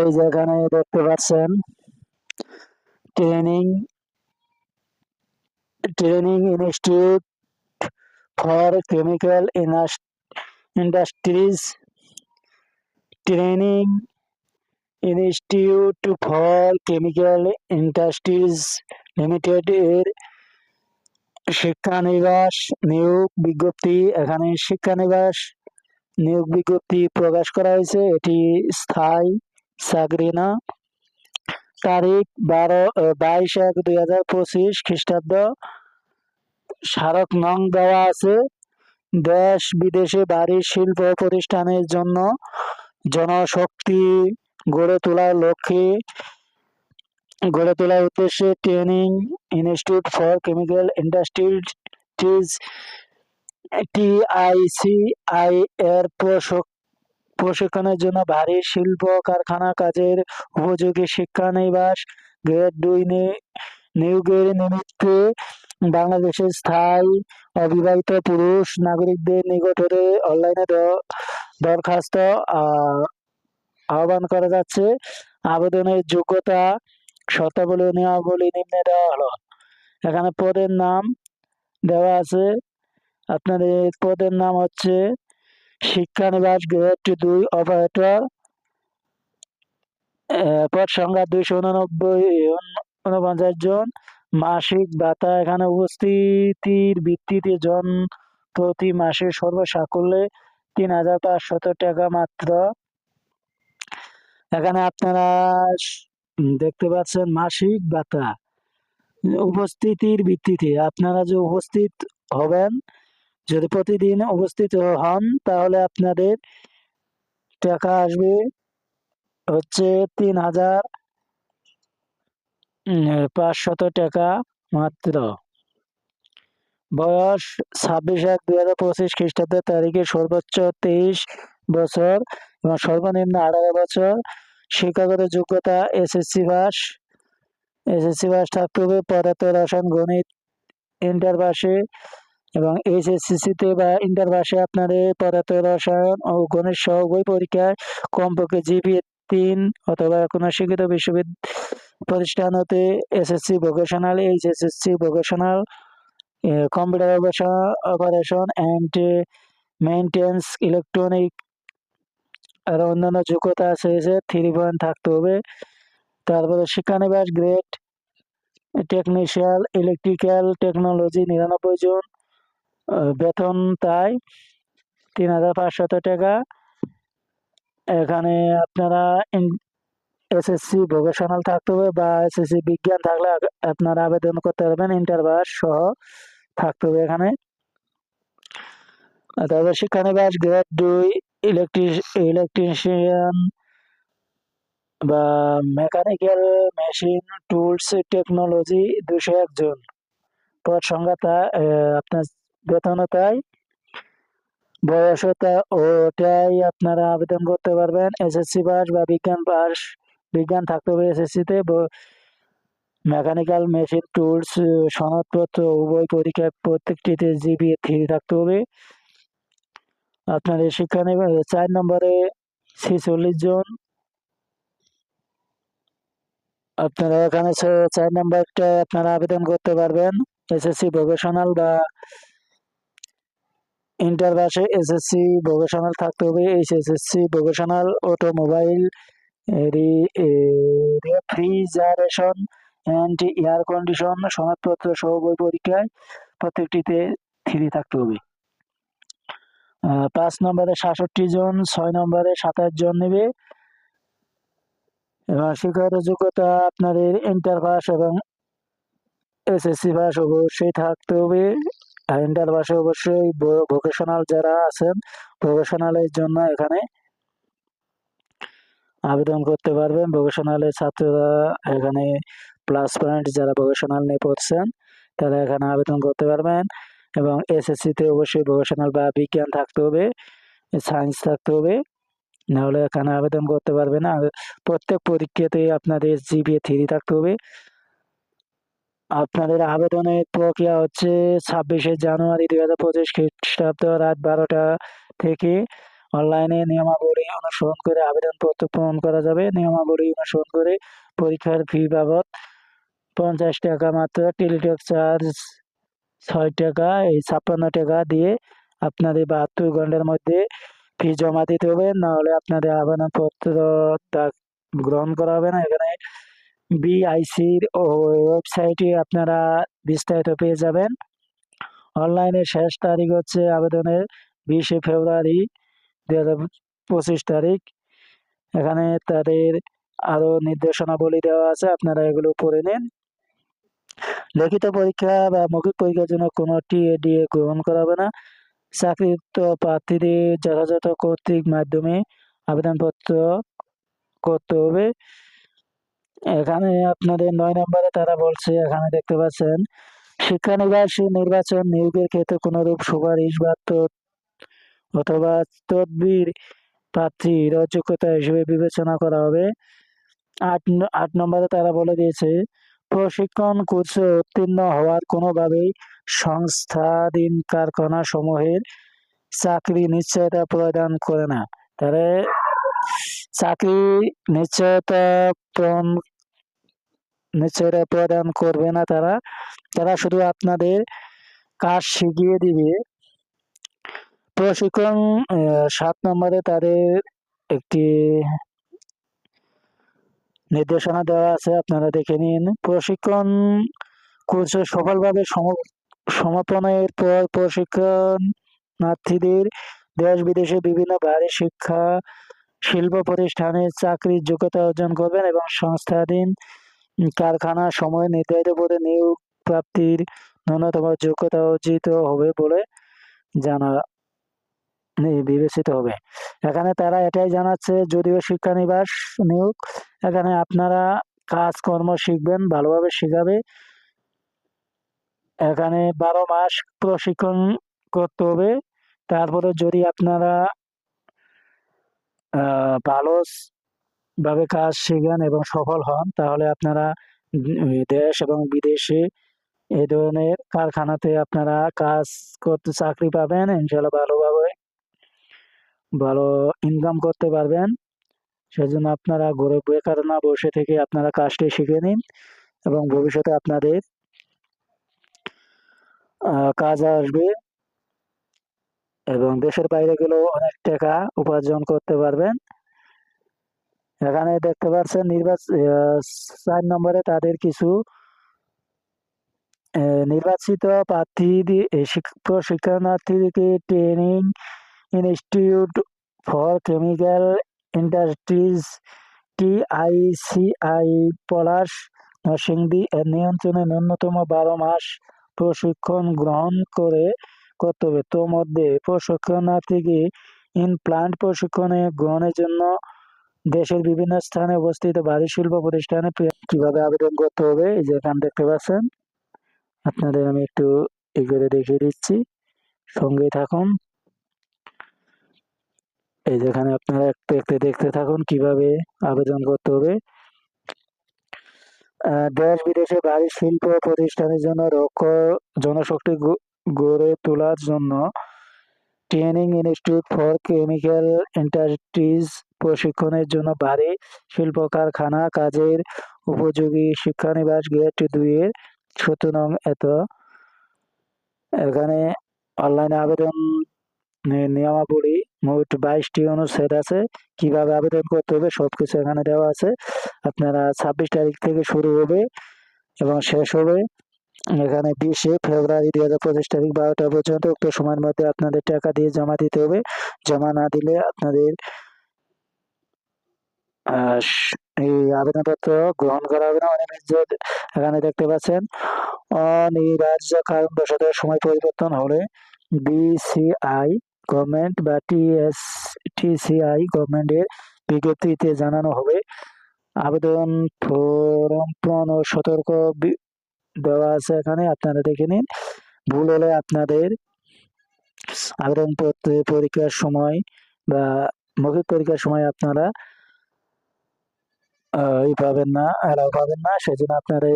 এই যেখানে দেখতে পাচ্ছেন, training training institute for chemical industries, training institute for chemical industries limited এর শিক্ষানিবাস নিয়োগ বিজ্ঞপ্তি, এখানে শিক্ষানিবাস নিয়োগ বিজ্ঞপ্তি প্রকাশ করা হয়েছে। এটি স্থায়ী চাকরি না তারিখ বারো বাইশ এক দুই হাজার পঁচিশ খ্রিস্টাব্দ। স্মারক নং দেওয়া আছে, দেশ বিদেশে বাড়ির শিল্প প্রতিষ্ঠানের জন্য জনশক্তি গড়ে তোলার লক্ষ্যে, গড়ে তোলার উদ্দেশ্যে training institute for chemical industries, TICI এর প্রশক- প্রশিক্ষণের জন্য ভারী শিল্প কারখানা কাজের উপযোগী শিক্ষানিবাস গ্রেড দুই নিয়োগের নিমিত্তে বাংলাদেশের স্থায়ী অবিবাহিত পুরুষ নাগরিকদের নিকট হতে অনলাইনে দরখাস্ত আহ, আহ্বান করা যাচ্ছে। আবেদনের যোগ্যতা শর্তাবলী নিয়মাবলী নিম্নে দেওয়া হলো। এখানে পদের নাম দেওয়া আছে। আপনাদের পদের নাম হচ্ছে শিক্ষানিবাস গ্রেড দুই অপারেটর পদ সংখ্যা দুইশো উননব্বই, উনপঞ্চাশ জন। মাসিক ভাতা এখানে উপস্থিতির ভিত্তিতে জন প্রতি মাসে সর্বসাকুল্যে তিন হাজার পাঁচশত টাকা মাত্র। এখানে আপনারা দেখতে পাচ্ছেন মাসিক ভাতা। উপস্থিতির ভিত্তিতে আপনারা যে উপস্থিত হবেন যদি প্রতিদিন উপস্থিত হন, তাহলে আপনাদের টাকা আসবে হচ্ছে তিন হাজার পাঁচশত টাকা মাত্র। বয়স ছাব্বিশ এক দুই হাজার পঁচিশ খ্রিস্টাব্দের তারিখে সর্বোচ্চ তেইশ বছর এবং সর্বনিম্ন আঠারো বছর। শিক্ষাগত যোগ্যতা, এসএসসি পাস। এসএসসি পাস থাকতে হবে। পদার্থ, রসায়ন, গণিত, ইন্টার পাশে এবং এইচএসসিতে বা ইন্টার পাশে আপনাদের পদার্থ রসায়ন ও গণিত সহ বই পরীক্ষায় কমপক্ষে জিপিএ তিন অথবা কোনো শিক্ষিত বিশ্ববিদ্যালয় প্রতিষ্ঠান হতে SSC vocational HSSC vocational computer operation and maintenance electronic আর অন্যান্য যোগ্যতা আছে যে থ্রি পয়েন্ট থাকতে হবে। তারপরে শিক্ষানিবাস গ্রেড টেকনিশিয়াল ইলেকট্রিক্যাল টেকনোলজি নিরানব্বই জন। বেতন তাই তিন হাজার পাঁচশত টাকা। এখানে আপনারা এসএসসি ভোকেশনাল থাকতে হবে বা এসএসসি বিজ্ঞান থাকলে আপনারা আবেদন করতে পারবেন ইন্টারভাস সহ থাকতে হবে এখানে। তারপর শিক্ষানিবাস গ্রেড দুই ইলেকট্রিক ইলেকট্রিশিয়ান বা মেকানিক্যাল মেশিন টুলস টেকনোলজি দুশো একজন। পদ সংখ্যা তা আপনার বেতনও তাই বয়সও তা ওটাই আপনারা আবেদন করতে পারবেন। এসএসসি পাস বা বিজ্ঞান পাস, বিজ্ঞান থাকতে হবে এসএসসিতে। মেকানিক্যাল মেশিন, টুলস, সনদপত্র, উভয় পরীক্ষায় প্রত্যেকটিতে জিবি, থ্রি থাকতে হবে। আপনাদের শিক্ষা নেবে, চার নম্বরে ছেচল্লিশ জন। আপনারা এখানে চার নম্বরটা আপনারা আবেদন করতে পারবেন। এসএসসি ভোকেশনাল বা ইন্টার পাশে এসএসসি ভোকেশনাল থাকতে হবে এই SSC vocational automobile refrigeration and air condition সনদপত্র সহ বই পরীক্ষায় প্রত্যেকটিতে থ্রি থাকতে হবে। পাঁচ নম্বরে সাতষট্টি জন, ছয় নম্বরে সাতাশ জন নেবে। এবং শিক্ষাগত যোগ্যতা আপনাদের ইন্টার পাস এবং এসএসসি পাস অবশ্যই থাকতে হবে। আর ইন্টার পাশে অবশ্যই ভোকেশনাল যারা আছেন ভোকেশনালের জন্য এখানে আবেদন করতে পারবেন। ভোকেশনালের ছাত্ররা এখানে প্লাস পয়েন্ট যারা ভোকেশনাল নিয়ে পড়ছেন, তারা এখানে আবেদন করতে পারবেন। এবং এসএসসিতে অবশ্যই ভোকেশনাল বা বিজ্ঞান থাকতে হবে সায়েন্স থাকতে হবে। নাহলে এখানে আবেদন করতে পারবে না আর প্রত্যেক পরীক্ষাতে আপনাদের জিপিএ থ্রি থাকতে হবে। আপনাদের আবেদনের প্রক্রিয়া হচ্ছে ছাব্বিশে জানুয়ারি দুই হাজার পঁচিশ খ্রিস্টাব্দ রাত বারোটা থেকে অনলাইনে নিয়মাবলী অনুসরণ করে আবেদনপত্র পূরণ করা যাবে। নিয়মাবলী অনুসরণ করে পরীক্ষার ফি বাবদ পঞ্চাশ টাকা মাত্র, টেলিটক চার্জ ছয় টাকা, এই ছাপ্পান্ন টাকা দিয়ে আপনাদের বাহাত্তর ঘণ্টার মধ্যে ফি জমা দিতে হবে। নাহলে আপনাদের আবেদনপত্র তা গ্রহণ করা হবে না। এখানে বিআইসির ওয়েবসাইটে আপনারা বিস্তারিত পেয়ে যাবেন। অনলাইনে শেষ তারিখ হচ্ছে আবেদনের বিশে ফেব্রুয়ারি দু হাজার পঁচিশ তারিখ। এখানে তাদের আরও নির্দেশনাবলী দেওয়া আছে, আপনারা এগুলো পড়ে নিন। লিখিত পরীক্ষা বা মৌখিক পরীক্ষার জন্য কোনো টিএডিএ গ্রহণ করা হবে না। চাকরিপ্ত প্রার্থীদের যথাযথ কর্তৃক মাধ্যমে আবেদনপত্র করতে হবে। এখানে আপনাদের নয় নম্বরে তারা বলছে, এখানে দেখতে পাচ্ছেন শিক্ষানিবাস নির্বাচন নিয়োগের ক্ষেত্রে কোনোরূপ সুপারিশ বা অথবা তদবির প্রার্থীর অযোগ্যতা হিসেবে বিবেচনা করা হবে। আট আট নম্বরে তারা বলে দিয়েছে, প্রশিক্ষণ কোর্সে উত্তীর্ণ হওয়ার কোনোভাবেই সংস্থাধীন কারখানা সমূহের চাকরি নিশ্চয়তা প্রদান করে না। তারা চাকরি নিশ্চয়তা নিশ্চয়তা প্রদান করবে না তারা। তারা শুধু আপনাদের কাজ শিখিয়ে দিবে। প্রশিক্ষণ সাত নম্বরে তাদের একটি নির্দেশনা দেওয়া আছে, আপনারা দেখে নিন। প্রশিক্ষণ কোর্সে সফলভাবে সম- সমাপনের পর প্রশিক্ষণার্থীদের দেশ বিদেশে বিভিন্ন ভারী শিক্ষা, শিল্প প্রতিষ্ঠানে চাকরির যোগ্যতা অর্জন করবেন এবং সংস্থাধীন কারখানা সময় নির্ধারিত পদে নিয়োগ প্রাপ্তির ন্যূনতম যোগ্যতা অর্জিত হবে বলে জানা বিবেচিত হবে। এখানে তারা এটাই জানাচ্ছে, যদিও শিক্ষানিবাস নিয়োগ, এখানে আপনারা কাজকর্ম শিখবেন, ভালোভাবে শেখাবে। এখানে বারো মাস প্রশিক্ষণ করতে হবে। তারপরে যদি আপনারা ভালো ভাবে কাজ শিখেন এবং সফল হন, তাহলে আপনারা দেশ এবং বিদেশে এই ধরনের কারখানাতে আপনারা কাজ করতে, চাকরি পাবেন ইনশাল্লাহ ভালোভাবে ভালো ইনকাম করতে পারবেন। সেজন্য আপনারা ঘরে বেকার না বসে থেকে আপনারা কাজটি শিখে নিন এবং ভবিষ্যতে আপনাদের কাজ আসবে এবং দেশের বাইরে গেলেও অনেক টাকা উপার্জন করতে পারবেন। এখানে দেখতে পাচ্ছেন নির্বাচন চার নম্বরে তাদের কিছু নির্বাচিত প্রার্থী প্রশিক্ষণার্থীদেরকে training institute for chemical industries TICI Palash, Narsingdi এর নিয়ন্ত্রণে ন্যূনতম বারো মাস প্রশিক্ষণ গ্রহণ করে করতে হবে তোর মধ্যে প্রশিক্ষণার্থীকে ইনপ্লান্ট প্রশিক্ষণে গ্রহণের জন্য দেশের বিভিন্ন স্থানে অবস্থিত ভারী শিল্প প্রতিষ্ঠানে কীভাবে আবেদন করতে হবে, এই যে এখানে দেখতে পাচ্ছেন। আপনাদের আমি একটু করে দেখিয়ে দিচ্ছি। সঙ্গে থাকুন। এই যেখানে আপনারা একটু একটু দেখতে থাকুন কীভাবে আবেদন করতে হবে। দেশ বিদেশে ভারী শিল্প প্রতিষ্ঠানের জন্য দক্ষ জনশক্তি গড়ে তোলার জন্য training institute for chemical industries প্রশিক্ষণের জন্য ভারী শিল্প কারখানা কাজের উপযোগী শিক্ষানিবাস গেট দুইয়ের সত্তর নং এত। এখানে অনলাইনে আবেদন নিয়মাবলী মোট বাইশটি অনুচ্ছেদ আছে। কীভাবে আবেদন করতে হবে সব কিছু এখানে দেওয়া আছে। আপনারা ছাব্বিশ তারিখ থেকে শুরু হবে এবং শেষ হবে। এখানে বিশে ফেব্রুয়ারি দুই হাজার পঁচিশ তারিখ বারোটা পর্যন্ত উক্ত সময়ের মধ্যে আপনাদের টাকা দিয়ে জমা দিতে হবে। জমা না দিলে আপনাদের এই আবেদনপত্র গ্রহণ করা হবে না। এখানে দেখতে পাচ্ছেন, অনিবার্য কারণবশত সময় পরিবর্তন হলে বিসিআই গভর্নমেন্ট বা টিএস টিসিআই গভর্নমেন্টের বিজ্ঞপ্তিতে জানানো হবে। আবেদন ফরম পূরণ ও সতর্ক দেওয়া আছে এখানে, আপনারা দেখে নিন। ভুল হলে আপনাদের আবেদনপত্র, পরীক্ষার সময় বা মৌখিক পরীক্ষার সময় আপনারা ই পাবেন না অ্যালাউ পাবেন না। সেজন্য আপনারা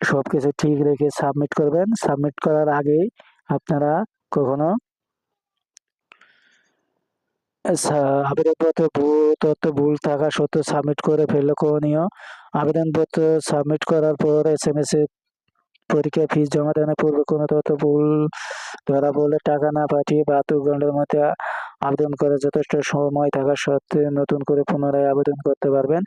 সব কিছু ঠিক রেখে সাবমিট করবেন। সাবমিট করার আগে আপনারা কখনো আবেদনপত্র তথ্য ভুল থাকা সত্ত্বেও সাবমিট করে ফেললে করণীয়। আবেদনপত্র সাবমিট করার পর এস এম এস এ পরীক্ষা ফিস জমা দেওয়ার পূর্বে কোনো তথ্য ভুল ধরা পড়লে টাকা না পাঠিয়ে বাহাত্তর ঘণ্টার মধ্যে আবেদন করে যথেষ্ট সময় থাকা সত্ত্বেও নতুন করে পুনরায় আবেদন করতে পারবেন।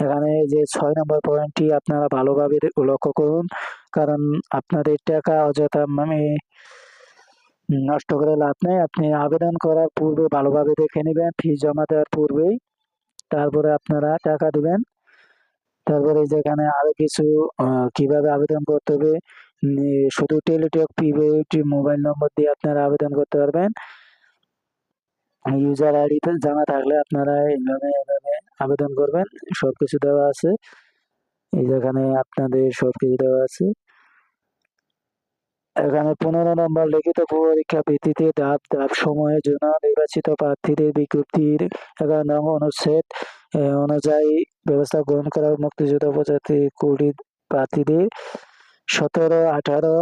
এখানে যে ছয় নম্বর পয়েন্টটি আপনারা ভালোভাবে লক্ষ্য করুন, কারণ আপনাদের টাকা অযথা মানে নষ্ট করে লাভ নেই। আপনি আবেদন করার পূর্বে ভালোভাবে দেখে নেবেন ফিস জমা দেওয়ার পূর্বেই। তারপরে আপনারা টাকা দিবেন। তারপরে যেখানে আরও কিছু কীভাবে আবেদন করতে হবে শুধু টেলিটক প্রিপেড মোবাইল নম্বর দিয়ে আপনারা আবেদন করতে পারবেন। ইউজার আইডি জানা থাকলে আপনারা এইভাবে এইভাবে আবেদন করবেন, সবকিছু দেওয়া আছে। এই যেখানে আপনাদের সবকিছু দেওয়া আছে। এখানে পনেরো নম্বর লিখিত পরীক্ষা ভিত্তিতে ধাপ ধাপ সময়ের জন্য নির্বাচিত প্রার্থীদের বিজ্ঞপ্তির এগারো নং অনুচ্ছেদ অনুযায়ী ব্যবস্থা গ্রহণ করা মুক্তিযোদ্ধা উপজাতি কুড়ি প্রার্থীদের। সতেরো, আঠারো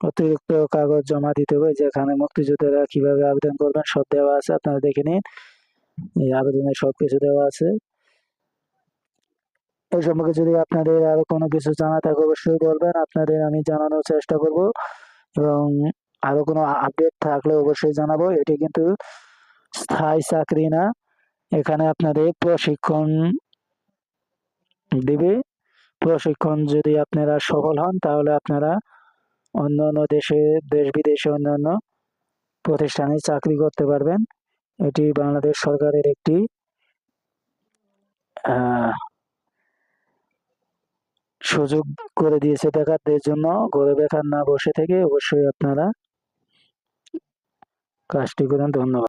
অতিরিক্ত কাগজ জমা দিতে হবে, যেখানে মুক্তিযোদ্ধারা কীভাবে আবেদন করবেন সব দেওয়া আছে, আপনারা দেখে নিন। এই আবেদনে সবকিছু দেওয়া আছে। এই সম্পর্কে যদি আপনাদের আরও কোনো কিছু জানা থাকে, অবশ্যই বলবেন। আপনাদের আমি জানানোর চেষ্টা করব এবং আরও কোনো আপডেট থাকলে অবশ্যই জানাব। এটি কিন্তু স্থায়ী চাকরি না। এখানে আপনাদের প্রশিক্ষণ দিবে। প্রশিক্ষণ যদি আপনারা সফল হন, তাহলে আপনারা অন্য অন্য দেশে, দেশ বিদেশে অন্যান্য প্রতিষ্ঠানে চাকরি করতে পারবেন। এটি বাংলাদেশ সরকারের একটি সুযোগ করে দিয়েছে বেকারদের জন্য। ঘরে বেকার না বসে থেকে অবশ্যই আপনারা কাজটি করেন। ধন্যবাদ।